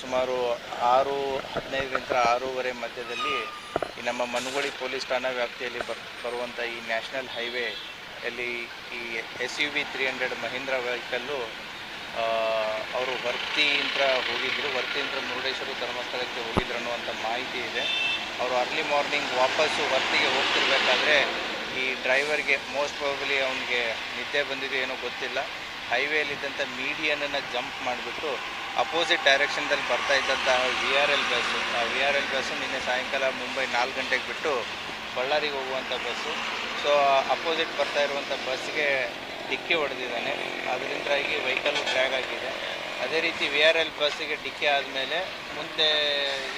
ಸುಮಾರು ಆರು, ಹದಿನೈದರಿಂದ ಆರೂವರೆ ಮಧ್ಯದಲ್ಲಿ ಈ ನಮ್ಮ ಮನುಗೋಳಿ ಪೊಲೀಸ್ ಠಾಣಾ ವ್ಯಾಪ್ತಿಯಲ್ಲಿ ಬರ್ ಬರುವಂಥ ಈ ನ್ಯಾಷನಲ್ ಹೈವೇಯಲ್ಲಿ ಈ S U V three hundred Mahindra vehicle ಅವರು ವರ್ತಿಯಿಂದ ಹೋಗಿದ್ದರು ವರ್ತಿಯಿಂದ ಮುರುಡೇಶ್ವರ ಧರ್ಮಸ್ಥಳಕ್ಕೆ ಹೋಗಿದ್ರು ಅನ್ನುವಂಥ ಮಾಹಿತಿ ಇದೆ. ಅವರು ಅರ್ಲಿ ಮಾರ್ನಿಂಗ್ ವಾಪಸ್ಸು ವರ್ತಿಗೆ ಹೋಗ್ತಿರ್ಬೇಕಾದ್ರೆ ಈ ಡ್ರೈವರ್ಗೆ ಮೋಸ್ಟ್ ಪ್ರಾಬಲಿ ಅವನಿಗೆ ನಿದ್ದೆ ಬಂದಿದೆ ಏನೋ ಗೊತ್ತಿಲ್ಲ. ಹೈವೇಲಿದ್ದಂಥ ಮೀಡಿಯನನ್ನು ಜಂಪ್ ಮಾಡಿಬಿಟ್ಟು ಅಪೋಸಿಟ್ ಡೈರೆಕ್ಷನ್ದಲ್ಲಿ ಬರ್ತಾ ಇದ್ದಂತಹ ವಿ ಆರ್ ಎಲ್ ಬಸ್ಸು ಆ ವಿ ಆರ್ ಎಲ್ ಬಸ್ಸು ನಿನ್ನೆ ಸಾಯಂಕಾಲ ಮುಂಬೈ ನಾಲ್ಕು ಗಂಟೆಗೆ ಬಿಟ್ಟು ಬಳ್ಳಾರಿಗೆ ಹೋಗುವಂಥ ಬಸ್ಸು ಸೊ ಅಪೋಸಿಟ್ ಬರ್ತಾ ಇರುವಂಥ ಬಸ್ಗೆ ಡಿಕ್ಕಿ ಹೊಡೆದಿದ್ದಾನೆ. ಅದರಿಂದಾಗಿ ವೆಹಿಕಲ್ ಡ್ರ್ಯಾಗ್ ಆಗಿದೆ. ಅದೇ ರೀತಿ ವಿ ಆರ್ ಎಲ್ ಬಸ್ಸಿಗೆ ಡಿಕ್ಕಿ ಆದಮೇಲೆ ಮುಂದೆ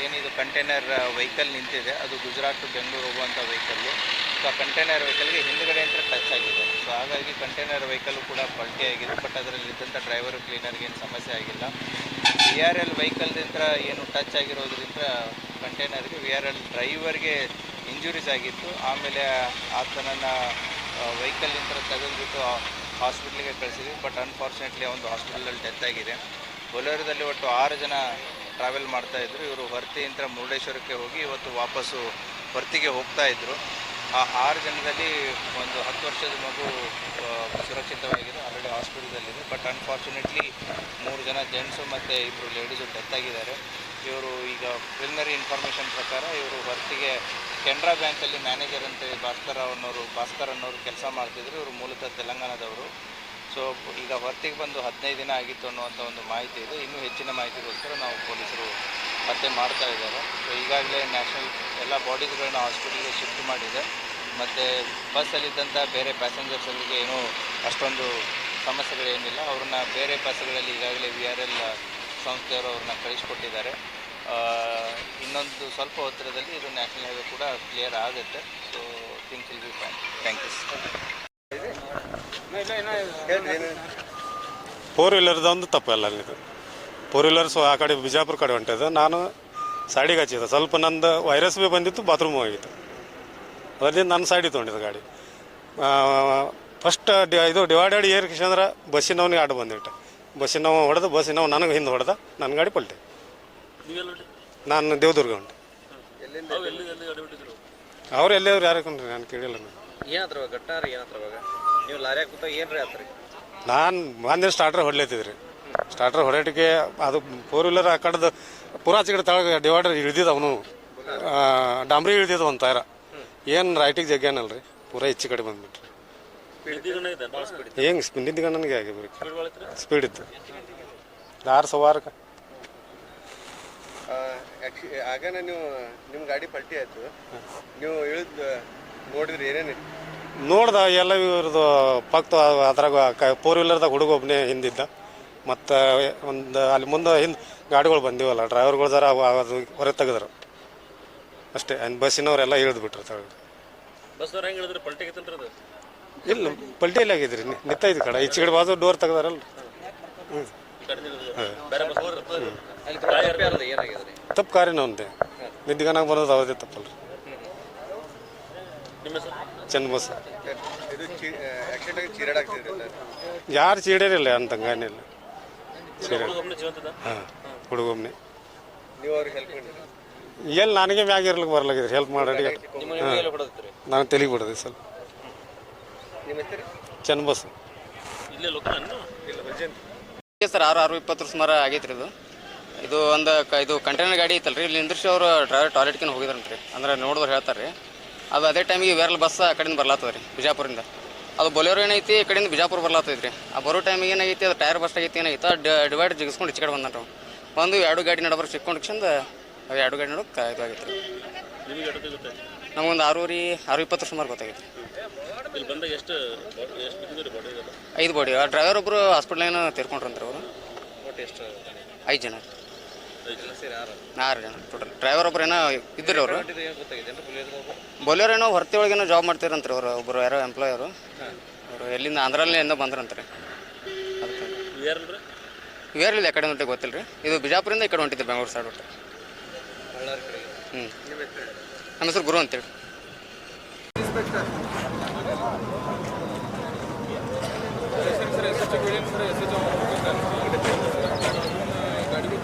ಏನಿದು ಕಂಟೈನರ್ ವೆಹಿಕಲ್ ನಿಂತಿದೆ. ಅದು ಗುಜರಾತ್ ಟು ಬೆಂಗಳೂರು ಹೋಗುವಂಥ ವೆಹಿಕಲ್ಲು ಸೊ ಆ ಕಂಟೈನರ್ ವೆಹಿಕಲ್ಗೆ ಹಿಂದ್ಗಡೆ ಅಂತ ಟಚ್ ಆಗಿದೆ. ಸೊ ಹಾಗಾಗಿ ಕಂಟೈನರ್ ವೆಹಿಕಲ್ಲು ಕೂಡ ಪಲ್ಟಿ ಆಗಿದೆ. ಬಟ್ ಅದರಲ್ಲಿ ಇದ್ದಂಥ ಡ್ರೈವರು ಕ್ಲೀನರ್ಗೆ ಏನು ಸಮಸ್ಯೆ ಆಗಿಲ್ಲ. ವಿ ಆರ್ ಎಲ್ ವೆಹಿಕಲ್ದಿಂದ ಏನು ಟಚ್ ಆಗಿರೋದ್ರಿಂದ ಕಂಟೈನರ್ಗೆ ವಿ ಆರ್ ಎಲ್ ಡ್ರೈವರ್ಗೆ ಇಂಜುರೀಸ್ ಆಗಿತ್ತು. ಆಮೇಲೆ ಆತನನ್ನು ವೆಹಿಕಲ್ಲಿಂದ ತೆಗೆದುಬಿಟ್ಟು ಹಾಸ್ಪಿಟ್ಲಿಗೆ ಕಳಿಸಿದ್ವಿ. ಬಟ್ ಅನ್ಫಾರ್ಚುನೇಟ್ಲಿ ಒಂದು ಹಾಸ್ಪಿಟ್ಲಲ್ಲಿ ಡೆತ್ ಆಗಿದೆ. ಬೊಲೇರದಲ್ಲಿ ಒಟ್ಟು ಆರು ಜನ ಟ್ರಾವೆಲ್ ಮಾಡ್ತಾ ಇದ್ರು. ಇವರು ಹೊರ್ತಿಯಿಂದ ಮುರುಡೇಶ್ವರಕ್ಕೆ ಹೋಗಿ ಇವತ್ತು ವಾಪಸ್ಸು ಹೊರ್ತಿಗೆ ಹೋಗ್ತಾ ಇದ್ರು. ಆ ಆರು ಜನದಲ್ಲಿ ಒಂದು ಹತ್ತು ವರ್ಷದ ಮಗು ಸುರಕ್ಷಿತವಾಗಿದೆ ಆಲ್ರೆಡಿ ಹಾಸ್ಪಿಟಲಲ್ಲಿದೆ. ಬಟ್ ಅನ್ಫಾರ್ಚುನೇಟ್ಲಿ ಮೂರು ಜನ ಜೆಂಟ್ಸು ಮತ್ತು ಇಬ್ಬರು ಲೇಡೀಸು ಡೆತ್ ಆಗಿದ್ದಾರೆ. ಇವರು ಈಗ ಪ್ರಿಲಿಮಿನರಿ ಇನ್ಫಾರ್ಮೇಷನ್ ಪ್ರಕಾರ ಇವರು ಹೊರತಿಗೆ ಕೆನರಾ ಬ್ಯಾಂಕಲ್ಲಿ ಮ್ಯಾನೇಜರ್ ಅಂತ ಭಾಸ್ಕರ್ ಅನ್ನೋರು ಭಾಸ್ಕರ್ ಅನ್ನೋರು ಕೆಲಸ ಮಾಡ್ತಿದ್ರು. ಇವರು ಮೂಲತಃ ತೆಲಂಗಾಣದವರು. ಸೊ ಈಗ ಹೊರತಿಗೆ ಬಂದು ಹದಿನೈದು ದಿನ ಆಗಿತ್ತು ಅನ್ನುವಂಥ ಒಂದು ಮಾಹಿತಿ ಇದೆ. ಇನ್ನೂ ಹೆಚ್ಚಿನ ಮಾಹಿತಿಗೋಸ್ಕರ ನಾವು ಪೊಲೀಸರು ಪತ್ತೆ ಮಾಡ್ತಾ ಇದ್ದಾರೆ. ಸೊ ಈಗಾಗಲೇ ನ್ಯಾಷನಲ್ ಎಲ್ಲ ಬಾಡೀಸ್ಗಳನ್ನ ಹಾಸ್ಪಿಟಲ್ಗೆ ಶಿಫ್ಟ್ ಮಾಡಿದೆ. ಮತ್ತು ಬಸ್ಸಲ್ಲಿದ್ದಂಥ ಬೇರೆ ಪ್ಯಾಸೆಂಜರ್ಸ್ಗಳಿಗೆ ಏನೂ ಅಷ್ಟೊಂದು ಸಮಸ್ಯೆಗಳೇನಿಲ್ಲ. ಅವ್ರನ್ನ ಬೇರೆ ಬಸ್ಗಳಲ್ಲಿ ಈಗಾಗಲೇ ವಿ ಆರ್ ಎಲ್ ಸಂಸ್ಥೆಯವರು ಅವ್ರನ್ನ ಕಳಿಸ್ಕೊಟ್ಟಿದ್ದಾರೆ. ಇನ್ನೊಂದು ಸ್ವಲ್ಪ ಹತ್ತಿರದಲ್ಲಿ ಇದು ನ್ಯಾಷನಲ್ ಹೈವೇ ಕೂಡ ಕ್ಲಿಯರ್ ಆಗುತ್ತೆ. So think will be fine thank you four ವೀಲರ್ದ ಒಂದು ತಪ್ಪಲ್ಲ ಇದು. ಫೋರ್ ವೀಲರ್ಸ್ ಆ ಕಡೆ ಬಿಜಾಪುರ ಕಡೆ ಹೊಂಟದ. ನಾನು ಸೈಡಿಗೆ ಹಚ್ಚಿದ್ದೆ ಸ್ವಲ್ಪ ನಂದು ವೈರಸ್ ಭೀ ಬಂದಿತ್ತು ಬಾತ್ರೂಮ್ ಹೋಗಿತ್ತು. ಅದರಿಂದ ನನ್ನ ಸೈಡಿಗೆ ತೊಗೊಂಡಿದ್ದೆ ಗಾಡಿ. ಫಸ್ಟ್ ಇದು ಡಿವೈಡೆಡ್ ಏರ್ ಅಂದ್ರೆ ಬಸ್ಸಿನವನಿಗೆ ಆಡು ಬಂದಿಟ್ಟು ಬಸ್ಸಿನವ ಹೊಡೆದು ಬಸ್ಸಿನವ ನನಗೆ ಹಿಂದೆ ಹೊಡೆದ ನನ್ನ ಗಾಡಿ ಪಲ್ಟಿ. ನಾನು ದೇವದುರ್ಗ ಉಂಟು ಅವ್ರು ಎಲ್ಲಿಯವ್ರು ಯಾರು ಕೊಂಡ್ರಿ ನಾನು ಕೇಳಿಲ್ಲ ನಾನು. ಏನಾತ್ರ ಗಟ್ಟಾರ ಏನಾತ್ರ ಇವಾಗ ನೀವು ಲಾರಿ ಕೂತ ಏನ್ರಿ ಆತ್ರಿ? ನಾನು ಬಂದಿನ ಸ್ಟಾರ್ಟರ್ ಹೊಡ್ಲತ್ತಿದ್ರಿ. ಸ್ಟಾರ್ಟರ್ ಹೊಡೆಯಟಿಗೆ ಅದು ಫೋರ್ ವೀಲರ್ ಆ ಕಡೆದು ಪೂರಾ ಆಚೆ ಕಡೆ ತಳಗ ಡಿವೈಡರ್ ಇಳಿದಿದ ಅವನು. ಡಾಂಬ್ರಿ ಇಳ್ದಿದ್ದು ಒಂದು ಟೈರ ಏನು ರೈಟಿಗೆ ಜಗ್ಗ್ಯಾನಲ್ರಿ ಪೂರಾ ಹೆಚ್ಚು ಕಡೆ ಬಂದ್ಬಿಟ್ರಿ. ಹೆಂಗೆ ನನಗೆ ಬರೀ. ಸ್ಪೀಡ್ ಇತ್ತು. ಯಾರು ಸವಾರಕ್ಕೆ ಆಗನ ನೀವು ನಿಮ್ಮ ಗಾಡಿ ಪಲ್ಟಿ ಆಯಿತು. ನೀವು ಇಳಿದ್ ನೋಡಿದ್ರಿ ಏನೇನು ನೋಡ್ದ ಎಲ್ಲ ಇವ್ರದ್ದು ಪಕ್ಕ ಅದ್ರಾಗ ಫೋರ್ ವೀಲರ್ದಾಗ ಹುಡುಗ ಒಬ್ಬನೇ ಹಿಂದಿದ್ದ. ಮತ್ತು ಒಂದು ಅಲ್ಲಿ ಮುಂದೆ ಹಿಂದೆ ಗಾಡಿಗಳು ಬಂದಿವಲ್ಲ ಡ್ರೈವರ್ಗಳ್ದಾರ ಅವು ಅದು ಹೊರಗೆ ತೆಗೆದ್ರು. ಅಷ್ಟೇ ಆ್ಯಂಡ್ ಬಸ್ಸಿನವರೆಲ್ಲ ಇಳಿದು ಬಿಟ್ರು. ಹೆಂಗೆ ಹೇಳಿದ್ರೆ ಪಲ್ಟಿ ಅದು? ಇಲ್ಲ ಪಲ್ಟಿ ಎಲ್ಲ ಆಗಿದ್ರಿ ನಿತ್ತೈದು ಕಡೆ. ಈಚೆ ಕಡೆ ಬಾಜು ಡೋರ್ ತೆಗ್ದಾರಲ್ಲ ಹ್ಞೂ ಈ ಕಡೆ ನಿಲ್ಲಿದ್ರು. ಬೇರೆ ಬಸ್ ಏನಾಗಿದೆ ತಪ್ಪು ಕಾರಿನ ಒಂದೆ. ನಿದ್ದಿಗನಾಗ ಬರೋದು ಅವದೇ ತಪ್ಪಲ್ಲ ನಿಮ್ಮ ಹೆಸರು? ಚಂದ ಬಸ್. ಇದು ಚಿ ಆಕ್ಸಿಡೆಂಟ್ ಆಗಿ ಚೀರಾಡಾಗ್ತಿದ್ರಿ ಸರ್. ಯಾರು ಚೀಡೇರಿಲ್ಲ ಅಂತಂಗೇನಿಲ್ಲ ಚೀಡ ಜೀವಂತದ? ಹಾಂ ಹುಡುಗೊಮ್ಮೆ. ನೀವು ಅವ್ರಿಗೆ ಹೆಲ್ಪ್ ಮಾಡಿದ್ರಿ? ಎಲ್ಲಿ ನನಗೆ ಮ್ಯಾಗ ಇರ್ಲಿಕ್ಕೆ ಬರ್ಲಾಗಿದ್ರಿ ಹೆಲ್ಪ್ ಮಾಡಿ ನಾನು ತೆಲಿಗೆ ಬಿಡೋದು ಸ್ವಲ್ಪ ನಿಮ್ಮ ಹೆಸರು? ಇಲ್ಲೇ ಸರ್ ಆರು ಆರು ಇಪ್ಪತ್ತರ ಸುಮಾರು ಆಗೈತ್ರಿ ಇದು. ಇದು ಒಂದು ಕ ಇದು ಕಂಟೈನರ್ ಗಾಡಿ ಐತಲ್ರಿ ಇಲ್ಲಿ ನಿಂದ್ರಿಸಿ ಅವರು ಡ್ರೈವರ್ ಟಾಯ್ಲೆಟ್ಗೆ ಹೋಗಿದ್ರಂತ್ರಿ. ಅಂದ್ರೆ ನೋಡಿದ್ರು ಹೇಳ್ತಾರೆ ರೀ ಅದು ಅದೇ ಟೈಮಿಗೆ ವೇರಲ್ ಬಸ್ ಆ ಕಡೆಯಿಂದ ಬರ್ಲಾತದ ರೀ ಬಿಜಾಪುರಿಂದ. ಅದು ಬೊಲೆರೋ ಏನೈತಿ ಈ ಕಡೆಯಿಂದ ಬಿಜಾಪುರ ಬರ್ಲಾತೈತಿ ರೀ ಆ ಬರೋ ಟೈಮಿಗೆ ಏನಾಗೈತಿ ಅದು ಟೈರ್ ಬಸ್ಟ್ ಆಗೈತಿ ಏನಾಗೈತೆ ಡಿವೈಡ್ ಜಿಗಿಸ್ಕೊಂಡು ಈಚೆ ಕಡೆ ಬಂದ್ರಿ ಬಂದು ಎರಡು ಗಾಡಿ ನಡಬರ್ ಸಿಕ್ಕೊಂಡು ಕಿಂದ ಅವು ಎರಡು ಗಾಡಿ ನಡೋಕೆ ಇದಾಗೈತೆ ರೀ ನಮಗೊಂದು ಆರೂವರೆ ಆರು ಇಪ್ಪತ್ತು ಸುಮಾರು ಗೊತ್ತಾಗೈತಿ ಐದು ಬಾಡಿ ಆ ಡ್ರೈವರ್ ಒಬ್ಬರು ಹಾಸ್ಪಿಟ್ಲಾಗ ತೀರ್ಕೊಂಡ್ರಂತ್ರಿ ಅವರು. ಐದು ಜನ. ಆರು ರೀ ಜನ ಟೋಟಲ್ ಡ್ರೈವರ್ ಒಬ್ರು ಏನೋ ಇದ್ರಿ ಅವರು ಬುಲೆರೋ ಏನೋ ಹೊರತಿ ಒಳಗೇನೋ ಜಾಬ್ ಮಾಡ್ತಿರಂತ್ರಿ ಅವರು ಒಬ್ಬರು ಯಾರೋ ಎಂಪ್ಲಾಯ್ ಅವರು ಎಲ್ಲಿಂದ ಆಂಧ್ರಲ್ಲಿ ಏನೋ ಬಂದ್ರಂತ್ರಿ ಇವೇರ್ಲಿಲ್ಲ ಆ ಕಡೆ ಹೊಂಟೆ ಗೊತ್ತಿಲ್ಲ ರೀ ಇದು ಬಿಜಾಪುರಿಂದ ಈ ಕಡೆ ಹೊಂಟಿದ್ದೆ ಬೆಂಗಳೂರು ಸೈಡ್ ಕಡೆಗೆ ಹ್ಞೂ ನಮ್ಮ ಹೆಸರು ಗುರು ಅಂತೇಳಿ ಗಾಡಿಗಳು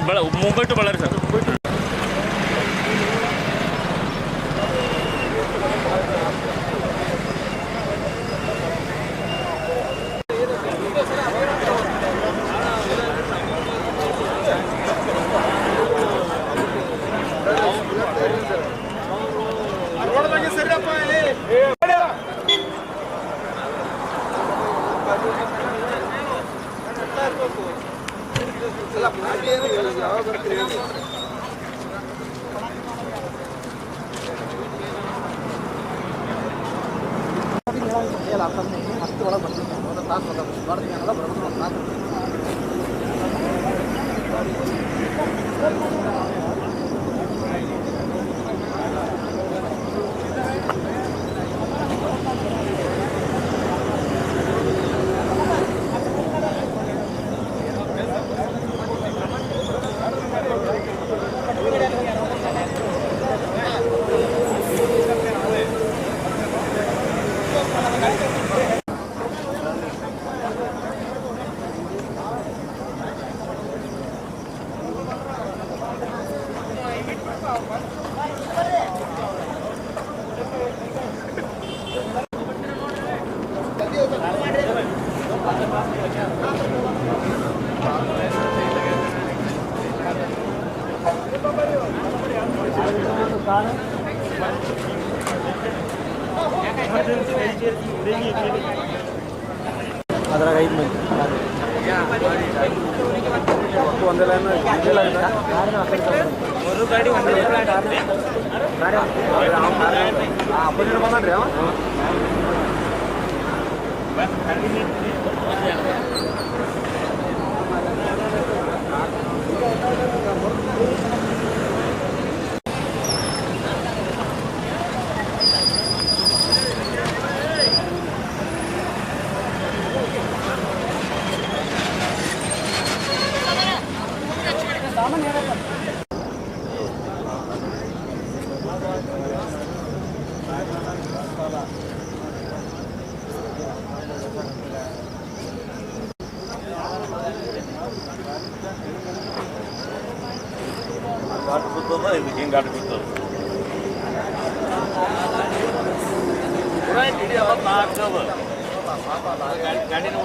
ಹಾಂ ಬಳ Mumbai to Ballari sir. First வளம் பண்ணிருக்கேன் முதல்ல கிளாஸ் வர வரதுனால பிரபலம் நான் ಅದ್ರಾಗ ಐದು ಮಂದಿ. ಒಂದೇ ಗಾಡಿ ಒಂದು ಅಪ್ಪತ್ತು ರೂಪಾಯಿ ಮಾಡ್ರಿ ಮೂರು ಗಾಡಿ ಒಂದೇ ಅಪೋಸಿಟ್ ಬಂದ್ರಿ ಅವ ಘಾಟ್ ಬಿದ್ದದ ಇದು ಹಿಂಗೆ ಘಾಟ್ ಬಿದ್ದದ ಇಡೀ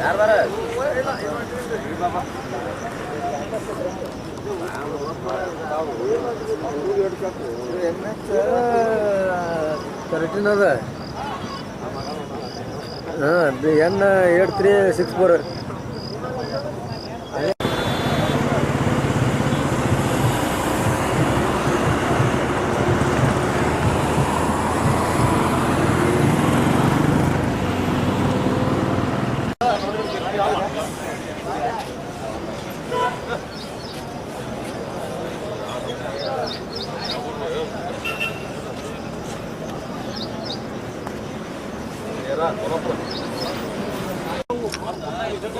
ಯಾರು ಬಾರ? ಬಾಬಾ ಕರೆಕ್ಟಿನ ಅದ ಹಾಂ N eight three six four. ಸ್ವಲ್ಪ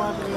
ಮಾತ್ರ